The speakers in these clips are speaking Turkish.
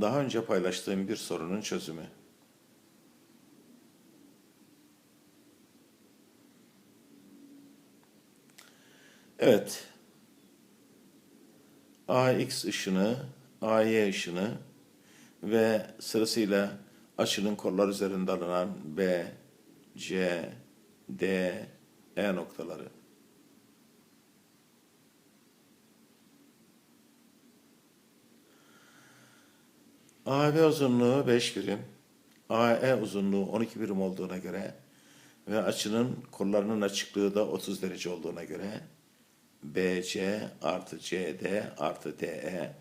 Daha önce paylaştığım bir sorunun çözümü. Evet. AX ışını, AY ışını ve sırasıyla açının kollar üzerinde alınan B, C, D, E noktaları. AB uzunluğu 5 birim, AE uzunluğu 12 birim olduğuna göre ve açının kollarının açıklığı da 30 derece olduğuna göre BC artı CD artı DE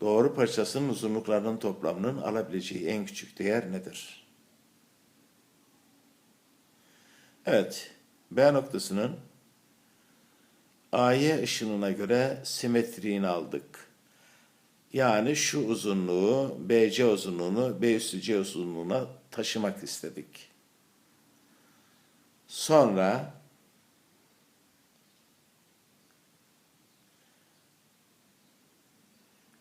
doğru parçasının uzunluklarının toplamının alabileceği en küçük değer nedir? Evet, B noktasının AY ışınına göre simetriğini aldık. Yani şu uzunluğu, BC uzunluğunu B üssü C uzunluğuna taşımak istedik. Sonra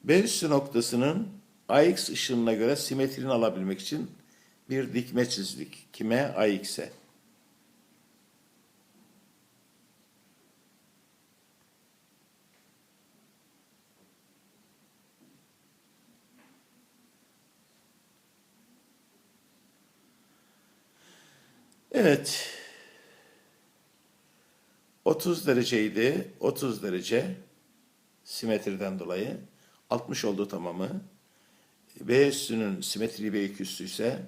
B üssü noktasının AX ışınına göre simetrini alabilmek için bir dikme çizdik. Kime? AX'e. Evet. 30 dereceydi. 30 derece simetriden dolayı 60 oldu tamamı. B üssünün simetri B üssü ise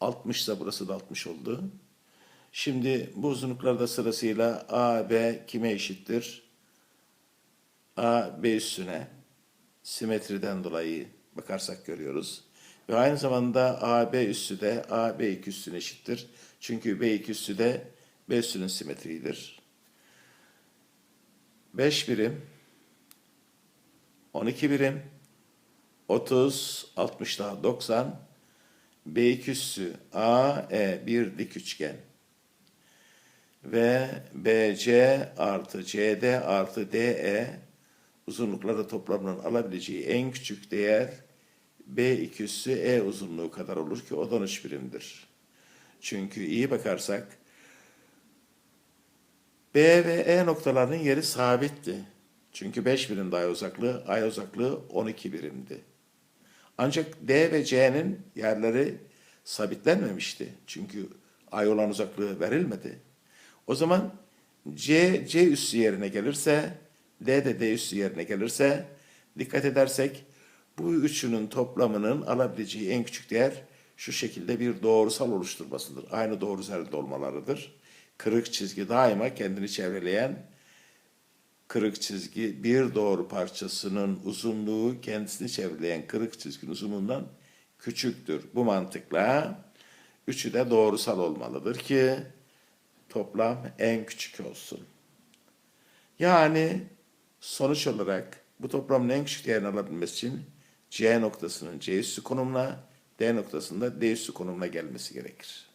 60 ise burası da 60 oldu. Şimdi bu uzunluklarda sırasıyla A, B kime eşittir? A, B üssüne simetriden dolayı bakarsak görüyoruz. Ve aynı zamanda A, B üssü de A, B iki üssüne eşittir. Çünkü B iki üssü de B üssünün simetriğidir. 5 birim 12 birim, 30, 60 daha 90, B2 üssü AE bir dik üçgen ve BC artı CD artı DE uzunlukları toplamının alabileceği en küçük değer B2 üssü E uzunluğu kadar olur ki o da 13 birimdir. Çünkü iyi bakarsak B ve E noktalarının yeri sabitti. Çünkü 5 birim ay uzaklığı, ay uzaklığı 12 birimdi. Ancak D ve C'nin yerleri sabitlenmemişti. Çünkü ay olan uzaklığı verilmedi. O zaman C, C üssü yerine gelirse, D de D üssü yerine gelirse, dikkat edersek bu üçünün toplamının alabileceği en küçük değer şu şekilde bir doğrusal oluşturmasıdır. Aynı doğru üzerinde olmalarıdır. Kırık çizgi daima kendini çevreleyen kırık çizgi bir doğru parçasının uzunluğu kendisini çevreleyen kırık çizginin uzunluğundan küçüktür. Bu mantıkla üçü de doğrusal olmalıdır ki toplam en küçük olsun. Yani sonuç olarak bu toplamın en küçük değerini alabilmesi için C noktasının C üssü konumuna, D noktasında D üssü konumuna gelmesi gerekir.